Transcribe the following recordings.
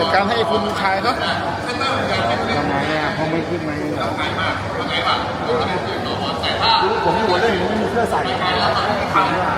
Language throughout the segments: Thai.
จัดการให้คุณชายเขาทำไมอะเขาไม่ขึ้นมาเหรอคือผมอยู่เลยผมไม่มีเสื้อใส่ถามว่า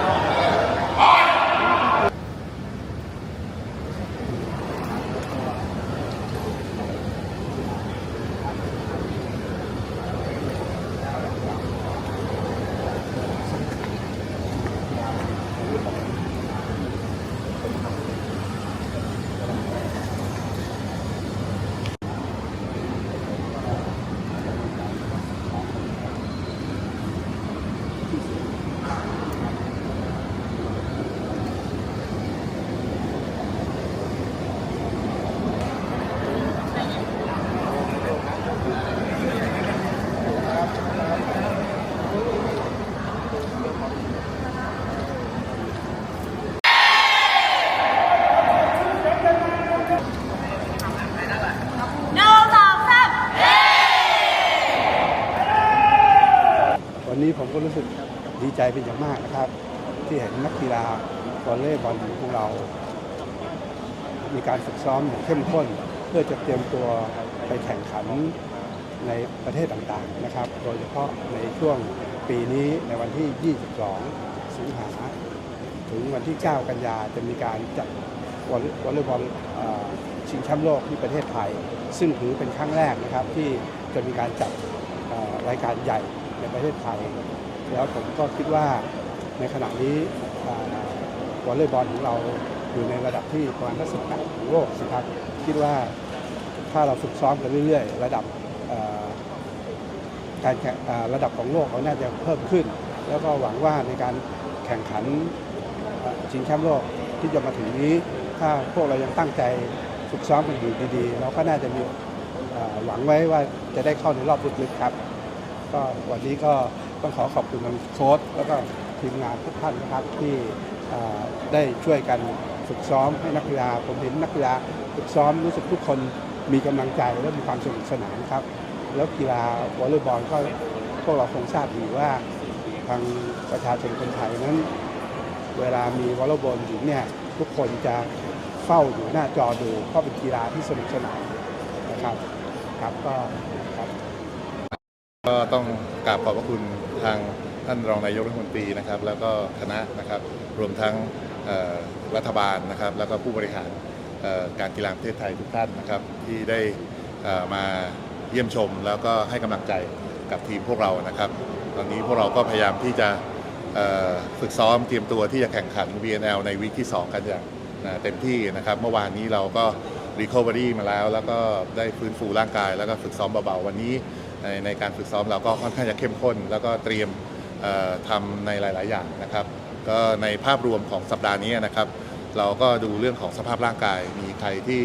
นี้ผมก็รู้สึกดีใจเป็นอย่างมากนะครับ ที่เห็นนักกีฬาวอลเลย์บอลของเรา มีการฝึกซ้อมอย่างเข้มข้น เพื่อจะเตรียมตัวไปแข่งขันในประเทศต่างๆนะครับ โดยเฉพาะในช่วงปีนี้ในวันที่ 22 สิงหา ถึงวันที่ 9 กันยาจะมีการจัดวอลเลย์บอลชิงแชมป์โลกที่ประเทศไทย ซึ่งถือเป็นครั้งแรกนะครับที่จะมีการจัดรายการใหญ่ ในประเทศไทย แล้วผมก็คิดว่าในขณะนี้วอลเลย์บอลของเราอยู่ในระดับที่ประมาณสิบแปดของโลกสิครับคิดว่าถ้าเราฝึกซ้อมกันเรื่อยๆ ระดับการแข่งระดับของโลกเราน่าจะเพิ่มขึ้น แล้วก็หวังว่าในการแข่งขันชิงแชมป์โลกที่จะมาถึงนี้ ถ้าพวกเรายังตั้งใจฝึกซ้อมกันอยู่ดีๆ เราก็น่าจะมีหวังไว้ว่าจะได้เข้าในรอบลึกๆครับ ก็วันนี้ก็ต้องขอขอบคุณทางโค้ชแล้วก็ทีมงานทุกท่านนะครับที่ได้ช่วยกันฝึกซ้อมให้นักกีฬาผมเห็นนักกีฬาฝึกซ้อมรู้สึกทุกคนมีกำลังใจและมีความสนุกสนานครับ แล้วกีฬาวอลเลย์บอลก็พวกเราคงทราบดีว่าทางประชาชนคนไทยนั้น เวลามีวอลเลย์บอลหญิงเนี่ยทุกคนจะเฝ้าอยู่หน้าจอดูเพราะเป็นกีฬาที่สนุกสนานนะครับครับก็ครับ ก็ต้องกราบขอบพระคุณทางท่านรองนายกรัฐมนตรีนะครับ แล้วก็คณะนะครับรวมทั้งรัฐบาลนะครับ แล้วก็ผู้บริหารการกีฬาประเทศไทยทุกท่านนะครับ ที่ได้มาเยี่ยมชม แล้วก็ให้กำลังใจกับทีมพวกเรานะครับ ตอนนี้พวกเราก็พยายามที่จะฝึกซ้อมเตรียมตัวที่จะแข่งขัน VNL ในวีคที่ 2 กันอย่างเต็มที่นะครับ เมื่อวานนี้เราก็ Recovery มาแล้ว แล้วก็ได้ฟื้นฟูร่างกาย แล้วก็ฝึกซ้อมเบาๆวันนี้ ในในการฝึกซ้อมเราก็ค่อนข้างจะเข้มข้น แล้วก็เตรียมทำในหลาย ๆ อย่างนะครับ ก็ในภาพรวมของสัปดาห์นี้นะครับ เราก็ดูเรื่องของสภาพร่างกาย มีใครที่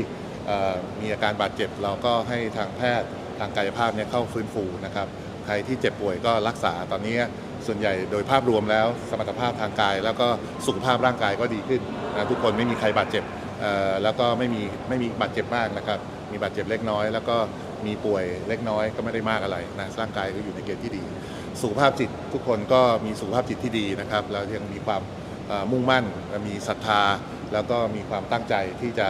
มีอาการบาดเจ็บ เราก็ให้ทางแพทย์ทางกายภาพเนี่ยเข้าฟื้นฟูนะครับใครที่เจ็บป่วยก็รักษาตอนนี้ส่วนใหญ่โดยภาพรวมแล้วสมรรถภาพทางกาย แล้วก็สุขภาพร่างกายก็ดีขึ้นนะทุกคนไม่มีใครบาดเจ็บแล้วก็ไม่มีไม่มีบาดเจ็บมากนะครับ มีบาดเจ็บเล็กน้อย แล้วก็ มีป่วยเล็กน้อยก็ไม่ได้มากอะไรนะร่างกายก็อยู่ในเกณฑ์ที่ดี สุขภาพจิตทุกคนก็มีสุขภาพจิตที่ดีนะครับแล้วยังมีความมุ่งมั่นมีศรัทธา แล้วก็มีความตั้งใจที่จะ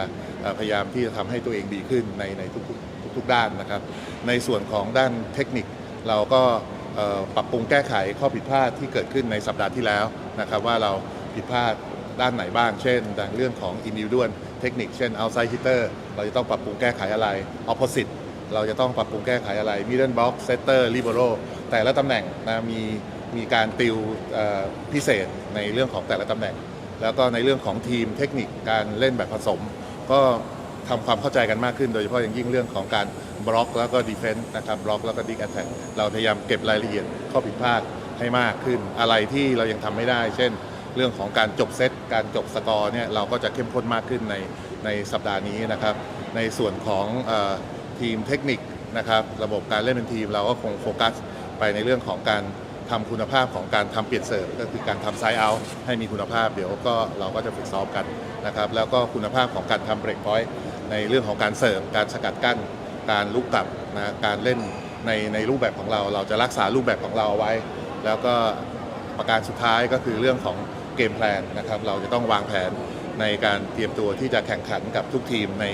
พยายามที่จะทำให้ตัวเองดีขึ้นในในทุกๆทุกๆด้านนะครับ ในส่วนของด้านเทคนิคเราก็ปรับปรุงแก้ไขข้อผิดพลาดที่เกิดขึ้นในสัปดาห์ที่แล้วนะครับว่าเราผิดพลาดด้านไหนบ้าง เช่นเรื่องของ individual เทคนิค เช่น outside hitter เราจะต้องปรับปรุงแก้ไขอะไร opposite เราจะต้องปรับปรุงแก้ไขอะไร middle box setter libero แต่ละตำแหน่งนะมีมีการติวพิเศษในเรื่องของแต่ละตำแหน่ง แล้วก็ในเรื่องของทีมเทคนิคการเล่นแบบผสม ก็ทำความเข้าใจกันมากขึ้น โดยเฉพาะอย่างยิ่งเรื่องของการบล็อกแล้วก็ดีเฟนต์นะครับบล็อกแล้วก็ดิกแอตแทกเราพยายามเก็บรายละเอียดข้อผิดพลาดให้มากขึ้น อะไรที่เรายังทำไม่ได้ เช่น เรื่องของการจบเซตการจบสกอร์เนี่ยเราก็จะเข้มข้นมากขึ้นในในสัปดาห์นี้นะครับ ในส่วนของ ทีมเทคนิคนะครับ ระบบการเล่นเป็นทีมเราก็คงโฟกัสไปในเรื่องของการทำคุณภาพของการทำเปลี่ยนเสิร์ฟก็คือการทำไซด์เอาท์ให้มีคุณภาพเดี๋ยวก็เราก็จะฝึกซ้อมกันนะครับ แล้วก็คุณภาพของการทำเบรกพอยต์ในเรื่องของการเสิร์ฟการสกัดกั้น การลุกกลับนะการเล่นในในรูปแบบของเรา เราจะรักษารูปแบบของเราเอาไว้ แล้วก็ประการสุดท้ายก็คือเรื่องของเกมแพลนนะครับ เราจะต้องวางแผนในการเตรียมตัวที่จะแข่งขันกับทุกทีมใน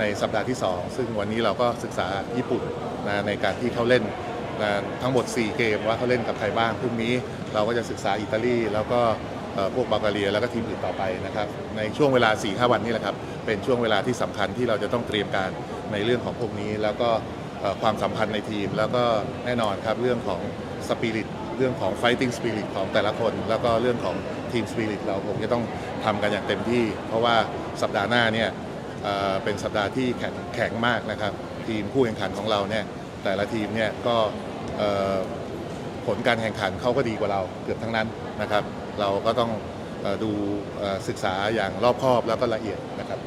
ในสัปดาห์ที่ 2 ซึ่งวันนี้เราก็ศึกษาญี่ปุ่นนะในการที่เขาเล่นนะทั้งหมด 4 เกมว่าเขาเล่นกับใครบ้างพรุ่งนี้เราก็จะศึกษาอิตาลีแล้วก็พวกบัลแกเรียแล้วก็ทีมอื่นต่อไปนะครับในช่วงเวลา 4-5 วันนี้แหละครับเป็นช่วงเวลาที่สำคัญที่เราจะต้องเตรียมการในเรื่องของพวกนี้ แล้วก็ความสัมพันธ์ในทีม แล้วก็แน่นอนครับเรื่องของสปิริตเรื่องของ fighting spirit ของแต่ละคน แล้วก็เรื่องของทีมสปิริตเราคงจะต้องทำกันอย่างเต็มที่ เพราะว่าสัปดาห์หน้าเนี่ย เป็นสัปดาห์ที่แข็งแข็งมากนะครับ ทีมผู้แข่งขันของเราเนี่ยแต่ละทีมเนี่ยก็ผลการแข่งขันเขาก็ดีกว่าเราเกือบทั้งนั้นนะครับ เราก็ต้องดูศึกษาอย่างรอบคอบแล้วก็ละเอียดนะครับ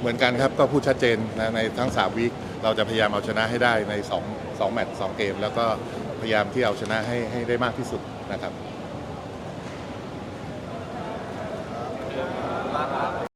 เหมือนกันครับก็พูดชัดเจนนะในทั้ง 3วีคเราจะพยายามเอาชนะให้ได้ใน 2 2 แมตช์2เกม แล้วก็พยายามที่เอาชนะให้ให้ได้มากที่สุดนะครับ